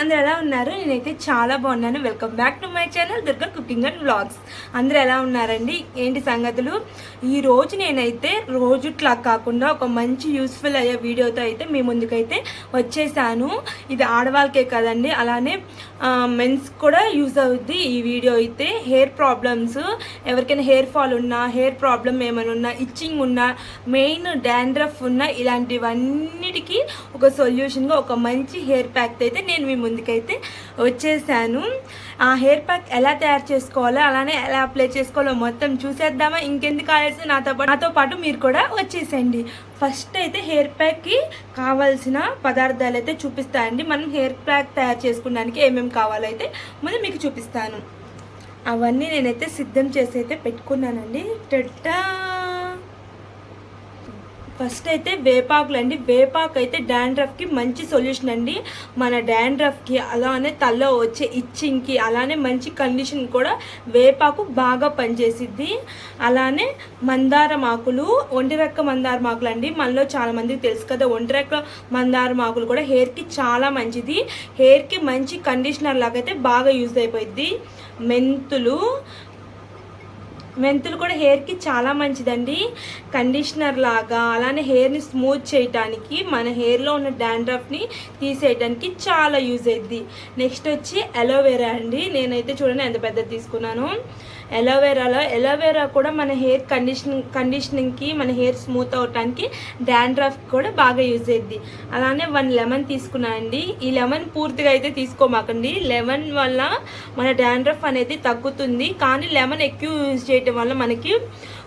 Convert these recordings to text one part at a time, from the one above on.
అందరు ఎలా ఉన్నారు? నేనైతే చాలా బాగున్నాను. Welcome back to my channel Durga cooking and vlogs అందరు ఎలా ఉన్నారండి? ఏంటి సంగతులు? ఈ రోజు నేనైతే రోజుట్లా కాకుండా ఒక మంచి యూస్ఫుల్ అయ్యే వీడియోతో అయితే మీ ముందుకైతే వచ్చేసాను. ఇది ఆడవాళ్ళకే కదండి అలానే మెన్స్ కూడా యూజ్ అవుద్ది ఈ వీడియో అయితే. హెయిర్ ప్రాబ్లమ్స్ ఎవరికైనా హెయిర్ ఫాల్ ఉన్నా హెయిర్ ప్రాబ్లం ఏమైనా ఉన్నా ఇచ్చింగ్ ఉన్నా మెయిన్ డాండ్రఫ్ ఉన్నా ఇలాంటివన్నిటికీ ఒక సొల్యూషన్గా ఒక మంచి హెయిర్ ప్యాక్ అయితే నేను మీ ముందుకైతే వచ్చేసాను. ఆ హెయిర్ ప్యాక్ ఎలా తయారు చేసుకోవాలో అలానే ఎలా అప్లై చేసుకోవాలో మొత్తం చూసేద్దామా. ఇంకెందుకు కావాల్సి నాతో పాటు నాతో పాటు మీరు కూడా వచ్చేసేయండి. ఫస్ట్ అయితే హెయిర్ ప్యాక్కి కావాల్సిన పదార్థాలు అయితే చూపిస్తానండి. మనం హెయిర్ ప్యాక్ తయారు చేసుకోవడానికి ఏమేమి కావాలో అయితే ముందు మీకు చూపిస్తాను. అవన్నీ నేనైతే సిద్ధం చేసి అయితే పెట్టుకున్నానండి. టట్టా ఫస్ట్ అయితే వేపాకులు అండి. వేపాకు అయితే డాండ్రఫ్కి మంచి సొల్యూషన్ అండి. మన డాండ్రఫ్కి అలానే తల్లో వచ్చే ఇచ్చింగ్కి అలానే మంచి కండిషన్ కూడా వేపాకు బాగా పనిచేసిద్ది. అలానే మందారం ఆకులు ఒంటిరెక్క మందారం ఆకులు అండి. మనలో చాలామందికి తెలుసు కదా ఒంటిరెక్క మందారం ఆకులు కూడా హెయిర్కి చాలా మంచిది. హెయిర్కి మంచి కండిషనర్ లాగైతే అయితే బాగా యూజ్ అయిపోయింది మెంతులు మెంతులు కూడా హెయిర్కి చాలా మంచిదండి. కండిషనర్ లాగా అలానే హెయిర్ని స్మూత్ చేయటానికి మన హెయిర్లో ఉన్న డాండ్రఫ్ని తీసేయడానికి చాలా యూజ్ అయ్యిద్ది. నెక్స్ట్ వచ్చి అలోవెరా అండి. నేనైతే చూడండి ఎంత పెద్దది తీసుకున్నాను. ఎలోవెరాలో ఎలోవెరా కూడా మన హెయిర్ కండిషన్ కండిషనింగ్కి మన హెయిర్ స్మూత్ అవటానికి డాండ్రఫ్ కూడా బాగా యూజ్ అయ్యింది అలానే వన్ లెమన్ తీసుకున్నానండి. ఈ లెమన్ పూర్తిగా అయితే తీసుకోమాకండి. లెమన్ వల్ల మన డాండ్రఫ్ అనేది తగ్గుతుంది. కానీ లెమన్ ఎక్కువ యూజ్ చేయటం వల్ల మనకి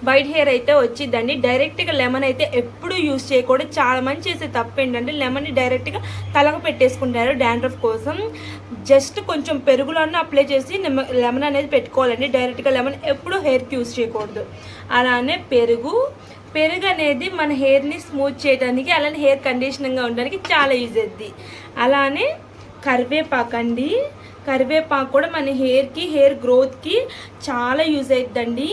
వైట్ హెయిర్ అయితే వచ్చిందండి. డైరెక్ట్గా లెమన్ అయితే ఎప్పుడు యూజ్ చేయకూడదు. చాలా మంది చేసే తప్పు ఏంటంటే లెమన్ని డైరెక్ట్గా తలకు పెట్టేసుకుంటారు డాండ్రఫ్ కోసం. జస్ట్ కొంచెం పెరుగులోనే అప్లై చేసి లెమన్ అనేది పెట్టుకోవాలండి. డైరెక్ట్గా లెమన్ ఎప్పుడు హెయిర్కి యూజ్ చేయకూడదు. అలానే పెరుగు. పెరుగు అనేది మన హెయిర్ని స్మూత్ చేయడానికి అలానే హెయిర్ కండిషనింగ్గా ఉండడానికి చాలా యూజ్ అవుద్ది అలానే కరివేపాకు అండి. కరివేపాకు కూడా మన హెయిర్కి హెయిర్ గ్రోత్కి చాలా యూజ్ అవుతుందండి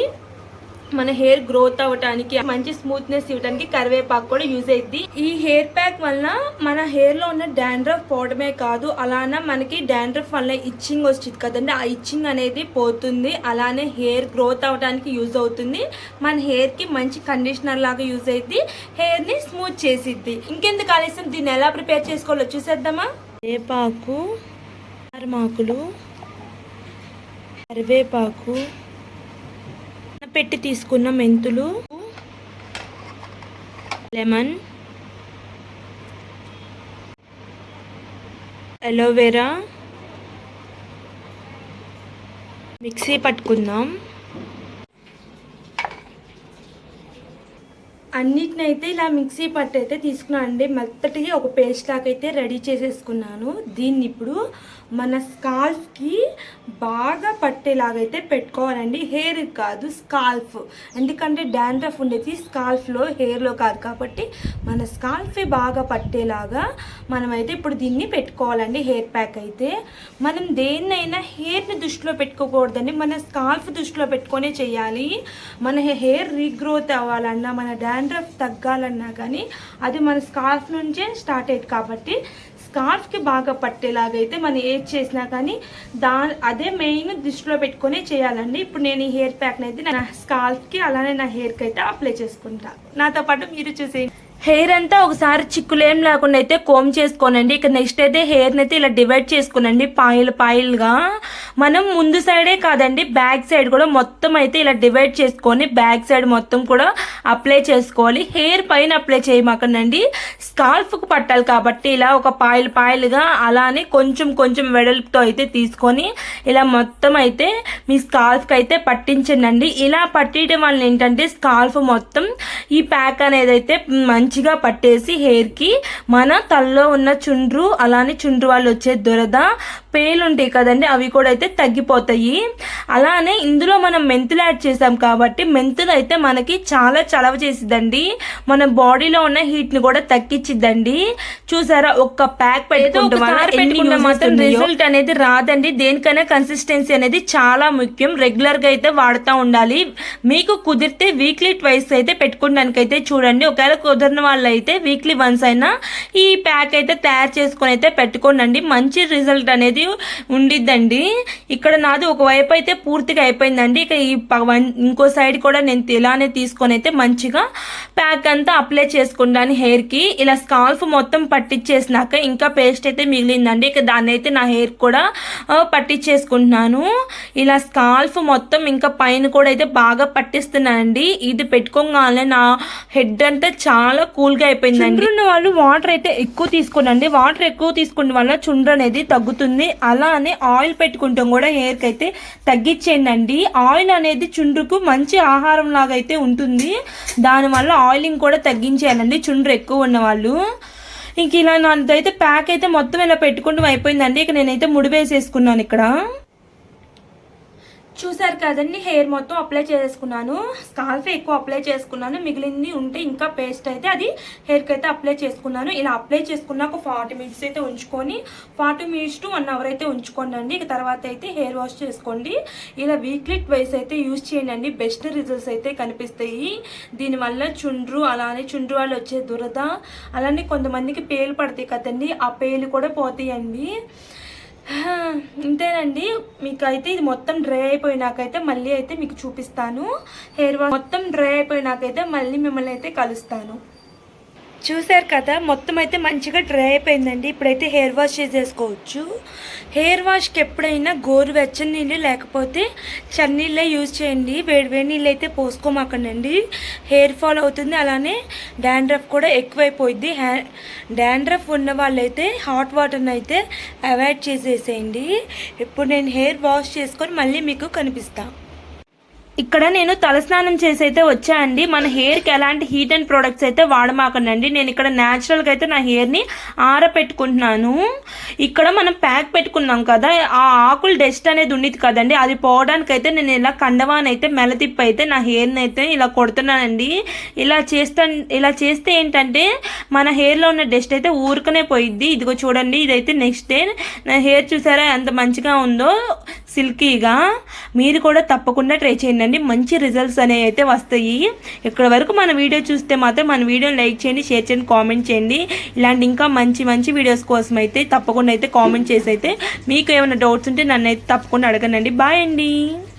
మన హెయిర్ గ్రోత్ అవ్వటానికి మంచి స్మూత్నెస్ ఇవ్వడానికి కరివేపాకు కూడా యూజ్ అయింది ఈ హెయిర్ ప్యాక్ వలన మన హెయిర్లో ఉన్న డాండ్రఫ్ పోవడమే కాదు అలానే మనకి డాండ్రఫ్ వల్ల ఇచ్చింగ్ వచ్చింది కదండి ఆ ఇచ్చింగ్ అనేది పోతుంది అలానే హెయిర్ గ్రోత్ అవ్వడానికి యూజ్ అవుతుంది మన హెయిర్కి మంచి కండిషనర్ లాగా యూజ్ అయింది హెయిర్ని స్మూత్ చేసిద్ది. ఇంకెందుకు ఆలస్యం? దీన్ని ఎలా ప్రిపేర్ చేసుకోవాలో చూసేద్దామా? వేపాకు మాకులు కరివేపాకు పెట్టి తీసుకున్న మెంతులు లెమన్ అలోవెరా మిక్సీ పట్టుకుందాం. అన్నిటినైతే ఇలా మిక్సీ పట్టు అయితే తీసుకున్నాను అండి మెత్తటి ఒక పేస్ట్ లాగా అయితే రెడీ చేసేసుకున్నాను. దీన్ని ఇప్పుడు మన స్కాల్ఫ్కి బాగా పట్టేలాగైతే పెట్టుకోవాలండి. హెయిర్ కాదు స్కాల్ఫ్. ఎందుకంటే డాండ్రఫ్ ఉండేది స్కాల్ఫ్లో హెయిర్లో కాదు కాబట్టి మన స్కాల్ఫే బాగా పట్టేలాగా మనమైతే ఇప్పుడు దీన్ని పెట్టుకోవాలండి హెయిర్ ప్యాక్ అయితే. మనం దేన్నైనా హెయిర్ని దృష్టిలో పెట్టుకోకూడదండి. మన స్కాల్ఫ్ దృష్టిలో పెట్టుకొనే చేయాలి. మన హెయిర్ రీగ్రోత్ అవ్వాలన్నా మన డాండ్రఫ్ తగ్గాలన్నా కానీ అది మన స్కాల్ఫ్ నుంచే స్టార్ట్ అయ్యేది కాబట్టి స్కార్ఫ్కి బాగా పట్టేలాగైతే మనం ఏది చేసినా కానీ దా అదే మెయిన్ దృష్టిలో పెట్టుకొని చేయాలండి. ఇప్పుడు నేను ఈ హెయిర్ ప్యాక్ని అయితే నా స్కార్ఫ్కి అలానే నా హెయిర్కి అయితే అప్లై చేసుకుంటా. నాతో పాటు మీరు చూసేయండి. హెయిర్ అంతా ఒకసారి చిక్కులేం లేకుండా అయితే కోమ్ చేసుకోనండి. ఇక నెక్స్ట్ అయితే హెయిర్ని అయితే ఇలా డివైడ్ చేసుకునండి పాయిల్ పాయిల్గా. మనం ముందు సైడే కాదండి బ్యాక్ సైడ్ కూడా మొత్తం అయితే ఇలా డివైడ్ చేసుకొని బ్యాక్ సైడ్ మొత్తం కూడా అప్లై చేసుకోవాలి. హెయిర్ పైన అప్లై చేయమాకండి స్కాల్ఫ్కు పట్టాలి కాబట్టి ఇలా ఒక పాయిల్ పాయిల్గా అలానే కొంచెం కొంచెం వెడల్పుతో అయితే తీసుకొని ఇలా మొత్తం అయితే మీ స్కాల్ఫ్కి అయితే పట్టించండి ఇలా పట్టించడం వల్ల ఏంటంటే స్కాల్ఫ్ మొత్తం ఈ ప్యాక్ అనేది అయితే మంచి మంచిగా పట్టేసి హెయిర్కి మన తలలో ఉన్న చుండ్రు అలానే చుండ్రు వాళ్ళు వచ్చే దురద పేలు ఉంటాయి కదండి అవి కూడా అయితే తగ్గిపోతాయి. అలానే ఇందులో మనం మెంతులు యాడ్ చేసాం కాబట్టి మెంతులు అయితే మనకి చాలా చలవ చేసిద్దండి. మన బాడీలో ఉన్న హీట్ని కూడా తగ్గించిద్దండి. చూసారా ఒక్క ప్యాక్ పెట్టుకుంటే మాత్రం రిజల్ట్ అనేది రాదండి. దేనికైనా కన్సిస్టెన్సీ అనేది చాలా ముఖ్యం. రెగ్యులర్గా అయితే వాడుతూ ఉండాలి. మీకు కుదిరితే వీక్లీ ట్వైస్ అయితే పెట్టుకోవడానికి అయితే చూడండి. ఒకవేళ కుదరిన వాళ్ళైతే వీక్లీ వన్స్ అయినా ఈ ప్యాక్ అయితే తయారు చేసుకొని అయితే పెట్టుకోండి మంచి రిజల్ట్ అనేది ఉండిద్దండి. ఇక్కడ నాది ఒకవైపు అయితే పూర్తిగా అయిపోయిందండి. ఇక ఈ ప- వన్- ఇంకో సైడ్ కూడా నేను ఇలానే తీసుకొని అయితే మంచిగా ప్యాక్ అంతా అప్లై చేసుకుంటాను హెయిర్కి ఇలా స్కాల్ఫ్ మొత్తం పట్టించేసినాక ఇంకా పేస్ట్ అయితే మిగిలిందండి. ఇక దాన్ని అయితే నా హెయిర్ కూడా పట్టించేసుకుంటున్నాను ఇలా స్కాల్ఫ్ మొత్తం ఇంకా పైన కూడా అయితే బాగా పట్టిస్తున్నానండి. ఇది పెట్టుకోగానే నా హెడ్ అంతా చాలా కూల్గా అయిపోయిందండి. ఉన్న వాళ్ళు వాటర్ అయితే ఎక్కువ తీసుకోనండి. వాటర్ ఎక్కువ తీసుకున్న వల్ల చుండ్రు అనేది తగ్గుతుంది. అలానే ఆయిల్ పెట్టుకుంటాం కూడా హెయిర్కి అయితే తగ్గించేయండి ఆయిల్ అనేది చుండ్రుకు మంచి ఆహారం లాగా అయితే ఉంటుంది. దానివల్ల ఆయిలింగ్ కూడా తగ్గించేయాలండి చుండ్రు ఎక్కువ ఉన్న వాళ్ళు. ఇంక ఇలా నాదైతే ప్యాక్ అయితే మొత్తం ఇలా పెట్టుకుంటూ అయిపోయిందండి. ఇక నేనైతే ముడి వేసేసుకున్నాను ఇక్కడ. చూసారు కదండి హెయిర్ మొత్తం అప్లై చేసుకున్నాను. స్కాల్ఫ్ ఎక్కువ అప్లై చేసుకున్నాను. మిగిలింది ఉంటే ఇంకా పేస్ట్ అయితే అది హెయిర్కి అయితే అప్లై చేసుకున్నాను. ఇలా అప్లై చేసుకున్నాక ఫార్టీ మినిట్స్ అయితే ఉంచుకొని forty minutes to one hour అయితే ఉంచుకోండి ఇక తర్వాత అయితే హెయిర్ వాష్ చేసుకోండి. ఇలా వీక్లీ ట్వైస్ అయితే యూజ్ చేయండి బెస్ట్ రిజల్ట్స్ అయితే కనిపిస్తాయి. దీనివల్ల చుండ్రు అలానే చుండ్రు వాళ్ళు వచ్చే దురద అలానే కొంతమందికి పేలు పడతాయి కదండి. ఆ పేలు కూడా పోతాయండి. ఇంతేనండి. మీకు అయితే ఇది మొత్తం డ్రై అయిపోయినాకైతే మళ్ళీ అయితే మీకు చూపిస్తాను. హెయిర్ వాష్ మొత్తం డ్రై అయిపోయినాకైతే మళ్ళీ మిమ్మల్ని అయితే కలుస్తాను. చూసారు కదా మొత్తం అయితే మంచిగా డ్రై అయిపోయిందండి. ఇప్పుడైతే హెయిర్ వాష్ చేసేసుకోవచ్చు. హెయిర్ వాష్కి ఎప్పుడైనా గోరువెచ్చని నీళ్ళు లేకపోతే చన్నీళ్ళే యూజ్ చేయండి. వేడివేడి నీళ్ళు అయితే పోసుకోమాకండి హెయిర్ ఫాల్ అవుతుంది అలానే డాండ్రఫ్ కూడా ఎక్కువైపోయింది హ్యా డాండ్రఫ్ ఉన్న వాళ్ళైతే హాట్ వాటర్ని అయితే అవాయిడ్ చేసేసేయండి. ఇప్పుడు నేను హెయిర్ వాష్ చేసుకొని మళ్ళీ మీకు కనిపిస్తాను ఇక్కడ నేను తలస్నానం చేసి అయితే వచ్చా అండి. మన హెయిర్కి ఎలాంటి హీట్ అండ్ ప్రొడక్ట్స్ అయితే వాడమాకండి. నేను ఇక్కడ న్యాచురల్గా అయితే నా హెయిర్ని ఆరపెట్టుకుంటున్నాను. ఇక్కడ మనం ప్యాక్ పెట్టుకున్నాం కదా ఆ ఆకులు డస్ట్ అనేది ఉండేది కదండి. అది పోవడానికి అయితే నేను ఇలా కండవానైతే అయితే మెలతిప్పి అయితే నా హెయిర్ని అయితే ఇలా కొడుతున్నానండి. ఇలా చేస్తా ఇలా చేస్తే ఏంటంటే మన హెయిర్లో ఉన్న డస్ట్ అయితే ఊరుకనే పోయిద్ది. ఇదిగో చూడండి ఇదైతే నెక్స్ట్ డే నా హెయిర్ చూసారా ఎంత మంచిగా ఉందో? సిల్కీగా మీరు కూడా తప్పకుండా ట్రై చేయండి. చేయండి మంచి రిజల్ట్స్ అనేవి అయితే వస్తాయి. ఇక్కడ వరకు మన వీడియో చూస్తే మాత్రం మన వీడియోని లైక్ చేయండి షేర్ చేయండి కామెంట్ చేయండి. ఇలాంటి ఇంకా మంచి మంచి వీడియోస్ కోసం అయితే తప్పకుండా అయితే కామెంట్ చేసి అయితే మీకు ఏమైనా డౌట్స్ ఉంటే నన్ను అయితే తప్పకుండా అడగనండి. బాయ్ అండి.